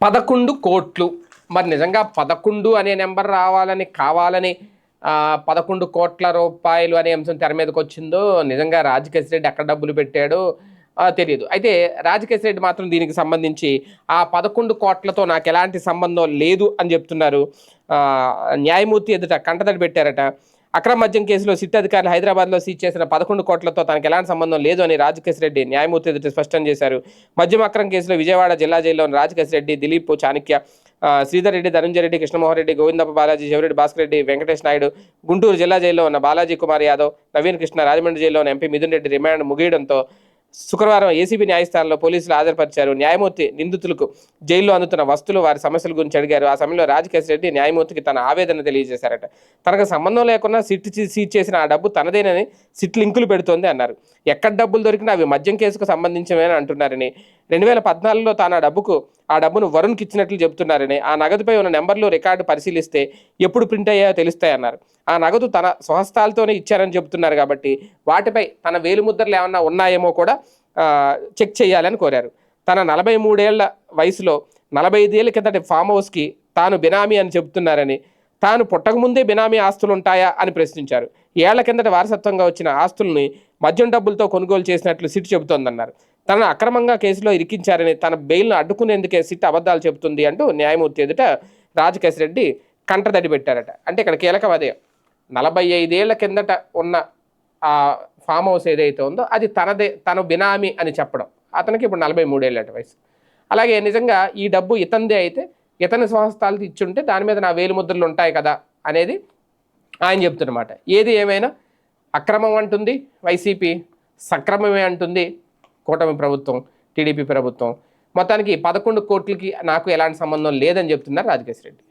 పదకొండు కోట్లు. మరి నిజంగా పదకొండు అనే నెంబర్ రావాలని కావాలని పదకొండు కోట్ల రూపాయలు అనే అంశం తెర మీదకి వచ్చిందో నిజంగా రాజకేశ్ రెడ్డి ఎక్కడ డబ్బులు పెట్టాడో తెలియదు అయితే రాజకేశ్ రెడ్డి మాత్రం దీనికి సంబంధించి ఆ పదకొండు కోట్లతో నాకు ఎలాంటి సంబంధం లేదు అని చెప్తున్నారు. న్యాయమూర్తి ఎదుట కంటతడి పెట్టారట. అక్రమ మద్యం కేసులో సిట్ అధికారులు హైదరాబాద్లో సీజ్ చేసిన పదకొండు కోట్లతో తనకు ఎలాంటి సంబంధం లేదు అని రాజకేశ్ రెడ్డి న్యాయమూర్తి ఎదుట స్పష్టం చేశారు. మద్యం అక్రమ కేసులో విజయవాడ జిల్లా జైల్లోని రాజకేశ్ రెడ్డి దిలీప్ చాణక్య శ్రీధర్ రెడ్డి ధనంజయ రెడ్డి కృష్ణమోహన్ రెడ్డి గోవిందప్ప బాలాజీ శివరెడ్డి భాస్కర్ రెడ్డి వెంకటేష్ నాయుడు గుంటూరు జిల్లా జైల్లో ఉన్న బాలాజీ కుమార్ యాదవ్ నవీన్ కృష్ణ రాజమండ్రి జైల్లో ఉన్న ఎంపీ మిథున్ రెడ్డి రిమాండ్ ముగియడంతో శుక్రవారం ఏసీబీ న్యాయస్థానంలో పోలీసులు హాజరుపరిచారు. న్యాయమూర్తి నిందితులకు జైల్లో అందుతున్న వస్తువులు వారి సమస్యల గురించి అడిగారు. ఆ సమయంలో రాజకేశ్ రెడ్డి న్యాయమూర్తికి తన ఆవేదన తెలియజేశారట. తనకు సంబంధం లేకుండా సిట్ సీట్ సీజ్ చేసిన ఆ డబ్బు తనదేనని సిట్ లింకులు పెడుతోంది అన్నారు. ఎక్కడ డబ్బులు దొరికినా అవి మద్యం కేసుకు సంబంధించినవని అంటున్నారని రెండు వేల పద్నాలుగులో తాను ఆ డబ్బుకు ఆ డబ్బును వరుణ్కి ఇచ్చినట్లు చెబుతున్నారని ఆ నగదుపై ఉన్న నెంబర్లు రికార్డు పరిశీలిస్తే ఎప్పుడు ప్రింట్ అయ్యాయో తెలుస్తాయన్నారు. ఆ నగదు తన స్వహస్తాలతోనే ఇచ్చారని చెబుతున్నారు కాబట్టి వాటిపై తన వేలిముద్రలు ఏమన్నా ఉన్నాయేమో కూడా చెక్ చేయాలని కోరారు. తన నలభై మూడేళ్ళ వయసులో నలభై ఐదేళ్ళ కిందటి ఫామ్ హౌస్కి తాను బినామీ అని చెబుతున్నారని తాను పుట్టకముందే బినామీ ఆస్తులు ఉంటాయా అని ప్రశ్నించారు. ఏళ్ళ కిందట వారసత్వంగా వచ్చిన ఆస్తుల్ని మద్యం డబ్బులతో కొనుగోలు చేసినట్లు సిట్ చెబుతోందన్నారు. తనను అక్రమంగా కేసులో ఇరికించారని తన బెయిల్ను అడ్డుకునేందుకే సిట్ అబద్ధాలు చెబుతుంది అంటూ న్యాయమూర్తి ఎదుట రాజకేశ్ రెడ్డి కంటదడి పెట్టారట. అంటే ఇక్కడ కీలకం అదే. నలభై ఐదేళ్ళ కిందట ఉన్న ఆ ఫామ్ హౌస్ ఏదైతే ఉందో అది తనదే తను బినామీ అని చెప్పడం. అతనికి ఇప్పుడు నలభై మూడేళ్ళట వయసు. అలాగే నిజంగా ఈ డబ్బు ఇతందే అయితే ఇతని స్వహస్తాలతో ఇచ్చుంటే దాని మీద నా వేలు ముద్రలు ఉంటాయి కదా అనేది ఆయన చెప్తున్నమాట ఏది ఏమైనా అక్రమం అంటుంది వైసీపీ సక్రమమే అంటుంది. కూటమి ప్రభుత్వం టీడీపీ ప్రభుత్వం. మొత్తానికి పదకొండు కోట్లకి నాకు ఎలాంటి సంబంధం లేదని చెప్తున్నారు రాజకేశ్ రెడ్డి.